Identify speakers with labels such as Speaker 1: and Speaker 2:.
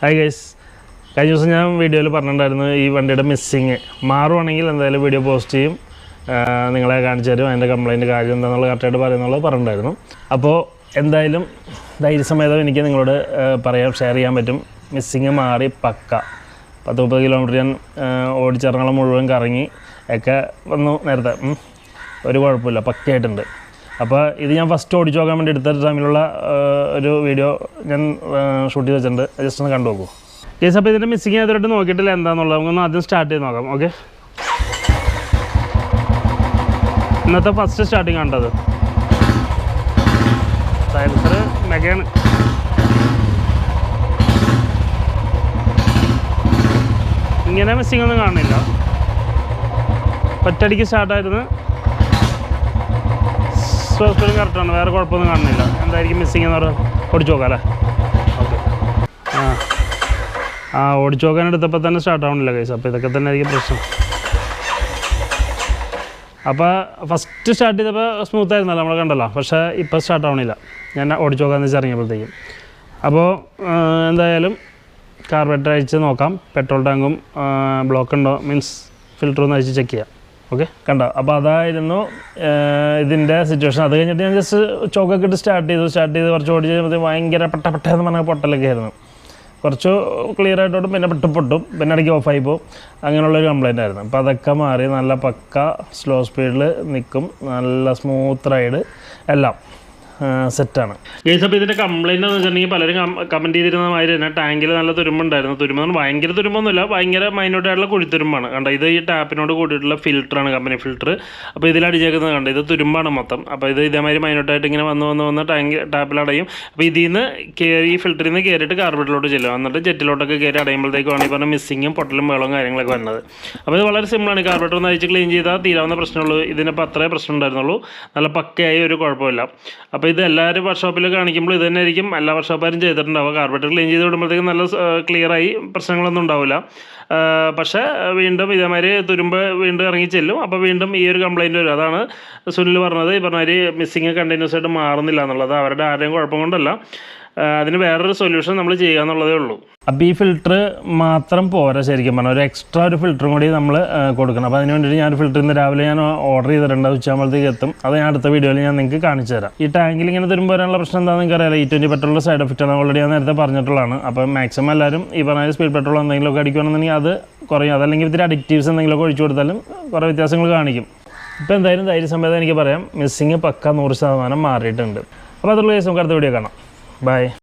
Speaker 1: Hi guys കഴിഞ്ഞ ദിവസം ഞാൻ വീഡിയോയിൽ പറഞ്ഞിട്ടുണ്ടായിരുന്നു ഈ വണ്ടിയുടെ മിസ്സിങ് മാറുവാണെങ്കിൽ എന്തായാലും വീഡിയോ പോസ്റ്റ് ചെയ്യും. നിങ്ങളെ കാണിച്ചു തരും അതിന്റെ കംപ്ലയിന്റ് കാര്യം എന്താണെന്നുള്ള കറക്റ്റായിട്ട് പറയുന്നുള്ളത് പറഞ്ഞിട്ടുണ്ടായിരുന്നു. അപ്പോൾ എന്തായാലും ധൈര്യസമേതം എനിക്ക് നിങ്ങളോട് പറയാം ഷെയർ ചെയ്യാൻ പറ്റും. മിസ്സിങ് മാറി പക്ക. പത്ത് മുപ്പത് കിലോമീറ്റർ ഞാൻ ഓടിച്ചിറങ്ങളം മുഴുവൻ കറങ്ങി ഒക്കെ വന്നു നേരത്തെ. ഒരു കുഴപ്പമില്ല. പക്കയായിട്ടുണ്ട്. അപ്പോൾ ഇത് ഞാൻ ഫസ്റ്റ് ഓടിച്ചു നോക്കാൻ വേണ്ടി എടുത്ത ടൈമിലുള്ള ഒരു വീഡിയോ ഞാൻ ഷൂട്ട് ചെയ്ത് വെച്ചിട്ടുണ്ട് ജസ്റ്റ് ഒന്ന് കണ്ടു നോക്കൂ. കേസ് അപ്പോൾ ഇതിന്റെ മിസ്സിങ് ആയതായിട്ട് നോക്കിയിട്ടില്ല. എന്താണെന്നുള്ളത് നമുക്കൊന്ന് ആദ്യം സ്റ്റാർട്ട് ചെയ്ത് നോക്കാം. ഓക്കെ ഇന്നത്തെ ഫസ്റ്റ് സ്റ്റാർട്ടിങ് കണ്ടത് സൈലൻസർ മെഗയാണ് ഇങ്ങനെ മിസ്സിങ് ഒന്നും കാണുന്നില്ല. ഒറ്റടിക്ക് സ്റ്റാർട്ടായിരുന്നു സ്പീഡ് കറക്റ്റാണ് വേറെ കുഴപ്പമൊന്നും കാണുന്നില്ല. എന്തായിരിക്കും മിസ്സിങ് എന്ന് പറഞ്ഞാൽ ഓടിച്ചു നോക്കാം അല്ലേ? ആ. ആ ഓടിച്ചു നോക്കാൻ എടുത്തപ്പോൾ തന്നെ സ്റ്റാർട്ട് ആവണില്ല കൈസ് അപ്പോൾ ഇതൊക്കെ തന്നെ ആയിരിക്കും പ്രശ്നം. അപ്പോൾ ഫസ്റ്റ് സ്റ്റാർട്ട് ചെയ്തപ്പോൾ സ്മൂത്ത് ആയിരുന്നല്ലോ നമ്മൾ കണ്ടല്ലോ. പക്ഷേ ഇപ്പോൾ സ്റ്റാർട്ട് ആവണില്ല. ഞാൻ ഓടിച്ചു നോക്കാമെന്ന് വെച്ച് ഇറങ്ങിയപ്പോഴത്തേക്കും. അപ്പോൾ എന്തായാലും കാർബറേറ്റർ അയച്ച് നോക്കാം. പെട്രോൾ ടാങ്കും ബ്ലോക്ക് ഉണ്ടോ? മീൻസ് ഫിൽറ്റർ ഒന്ന് അയച്ച് ചെക്ക് ചെയ്യാം. ഓക്കെ. കണ്ടോ? അപ്പോൾ അതായിരുന്നു ഇതിന്റെ സിറ്റുവേഷൻ അത് കഴിഞ്ഞിട്ട് ഞാൻ ജസ്റ്റ് ചോക്കൊക്കെ ഇട്ട് സ്റ്റാർട്ട് ചെയ്തു. സ്റ്റാർട്ട് ചെയ്ത് കുറച്ച് ഓടിച്ച് കഴിയുമ്പോൾ ഭയങ്കര പെട്ട പെട്ടെന്ന് പറഞ്ഞ പൊട്ടലൊക്കെ ആയിരുന്നു. കുറച്ച് ക്ലിയർ ആയിട്ടോട്ടും പിന്നെ പെട്ട് പൊട്ടും. പിന്നെ ഇടയ്ക്ക് ഓഫായി പോകും അങ്ങനെയുള്ളൊരു കംപ്ലൈന്റ് ആയിരുന്നു. അപ്പോൾ അതൊക്കെ മാറി നല്ല പക്ക സ്ലോ സ്പീഡിൽ നിൽക്കും നല്ല സ്മൂത്ത് റൈഡ് എല്ലാം. സെറ്റാണ് അപ്പോൾ ഇതിന്റെ കംപ്ലൈന്റ് എന്ന് വെച്ചിട്ടുണ്ടെങ്കിൽ പലരും കമന്റ് ചെയ്തിരുന്ന മാതിരി തന്നെ ടാങ്കിൽ നല്ല തുരുമ്പുണ്ടായിരുന്നു. തുരുമ്പ് ഭയങ്കര തുരുമ്പൊന്നുമില്ല ഭയങ്കര മൈന്യൂട്ടായിട്ടുള്ള കുഴിത്തുരുമ്പാണ്. കണ്ട ഇത് ഈ ടാപ്പിനോട് കൂടിയിട്ടുള്ള ഫിൽറ്ററാണ് കമ്പനി ഫിൽറ്റർ അപ്പോൾ ഇതിൽ അടിച്ചേക്കുന്നത് കണ്ട ഇത് തുരുമ്പാണ് മൊത്തം. അപ്പോൾ ഇത് ഇതേമാതിരി മൈന്യൂട്ടായിട്ട് ഇങ്ങനെ വന്ന് വന്ന് വന്ന് ടാങ്ക് ടാപ്പിലടയും അപ്പോൾ ഇതിൽ നിന്ന് കയറി ഈ ഫിൽറ്ററിൽ നിന്ന് കയറിയിട്ട് കാർബറ്റിലോട്ട് ചെല്ലും എന്നിട്ട് ജെറ്റിലോട്ടൊക്കെ കയറി അടയുമ്പോഴത്തേക്കാണ് ഈ പറഞ്ഞ മിസ്സിങ്ങും പൊട്ടലും വെള്ളവും കാര്യങ്ങളൊക്കെ വരുന്നത്. അപ്പോൾ ഇത് വളരെ സിമ്പിളാണ് കാർബറ്റർ ഒന്ന് അഴിച്ച് ക്ലീൻ ചെയ്താൽ തീരാവുന്ന പ്രശ്നമുള്ളൂ ഇതിനിപ്പോൾ അത്രേ പ്രശ്നം ഉണ്ടായിരുന്നുള്ളൂ. നല്ല പക്കയായി ഒരു കുഴപ്പമില്ല. അപ്പോൾ ഇത് എല്ലാവരും വർക്ക്ഷോപ്പിൽ കാണിക്കുമ്പോൾ ഇത് തന്നെ ആയിരിക്കും എല്ലാ വർക്ക്ഷോപ്പുകാരും ചെയ്തിട്ടുണ്ടാവുക. കാർബറേറ്റർ ക്ലീൻ ചെയ്ത് വിടുമ്പോഴത്തേക്കും നല്ല ക്ലിയറായി പ്രശ്നങ്ങളൊന്നും ഉണ്ടാവില്ല. പക്ഷേ വീണ്ടും ഇതേമാതിരി തുരുമ്പ് വീണ്ടും ഇറങ്ങി ചെല്ലും. അപ്പോൾ വീണ്ടും ഈ ഒരു കംപ്ലയിന്റ് വരും. അതാണ് സുനിൽ പറഞ്ഞത്. ഈ പറഞ്ഞ മിസ്സിങ് കണ്ടിന്യൂസ് ആയിട്ട് മാറുന്നില്ല എന്നുള്ളത്. അവരുടെ ആരുടെയും കുഴപ്പം കൊണ്ടല്ല. അതിന് വേറൊരു സൊല്യൂഷൻ നമ്മൾ ചെയ്യുക എന്നുള്ളതേ ഉള്ളൂ. അപ്പോൾ ഈ ഫിൽറ്റർ മാത്രം പോരാ ശരിക്കും പറഞ്ഞാൽ ഒരു എക്സ്ട്രാ ഒരു ഫിൽറ്ററും കൂടി നമ്മൾ കൊടുക്കണം. അപ്പോൾ അതിന് വേണ്ടിയിട്ട് ഞാൻ ഫിൽറ്റർ ഇന്ന് രാവിലെ ഞാൻ ഓർഡർ ചെയ്തിട്ടുണ്ട്. ഉച്ചയാകുമ്പോഴത്തേക്ക് എത്തും. അത് ഞാൻ അടുത്ത വീഡിയോയിൽ ഞാൻ നിങ്ങൾക്ക് കാണിച്ചു തരാം. ഈ ടാങ്കിൽ ഇങ്ങനെ തരുമ്പോൾ വരാനുള്ള പ്രശ്നം എന്താണെന്ന് നിങ്ങൾക്ക് അറിയാം ഈ ട്വന്റി പെട്രോളിന്റെ സൈഡ് എഫക്റ്റ് ആണ്. ഓൾറെഡി ഞാൻ നേരത്തെ പറഞ്ഞിട്ടുള്ളതാണ്. അപ്പോൾ മാക്സിമം എല്ലാവരും ഈ പറഞ്ഞ സ്പീഡ് പെട്രോൾ എന്തെങ്കിലുമൊക്കെ അടിക്കുകയാണെന്നുണ്ടെങ്കിൽ അത് കുറയും. അതല്ലെങ്കിൽ ഇത്തിരി അഡിക്റ്റീവ്സ് എന്തെങ്കിലുമൊക്കെ ഒഴിച്ചു കൊടുത്താലും കുറേ വ്യത്യാസങ്ങൾ കാണിക്കും. ഇപ്പോൾ എന്തായാലും ധൈര്യസമേതം എനിക്ക് പറയാം. മിസ്സിങ് പക്ക നൂറ് ശതമാനം മാറിയിട്ടുണ്ട്. അപ്പോൾ അതുള്ള കേസ് നമുക്ക് അടുത്ത വീഡിയോ കാണാം. Bye.